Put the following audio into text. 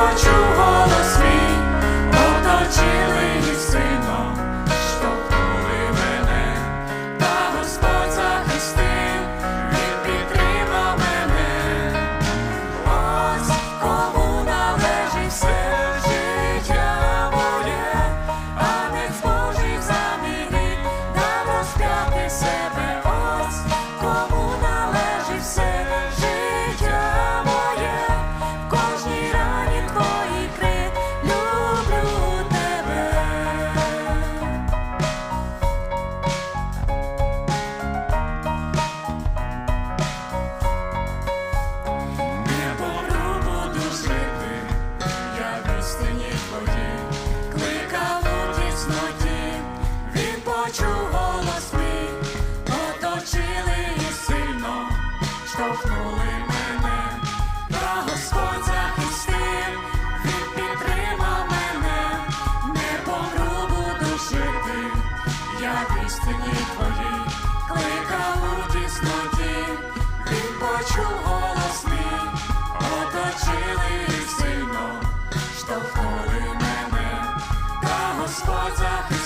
він почув голос штовхнули та Господь захистив, він підтримав мене, не помру буду істині твоїй кликав у тісноті, він почув голос оточили їх сильно, мене, та Господь захистив.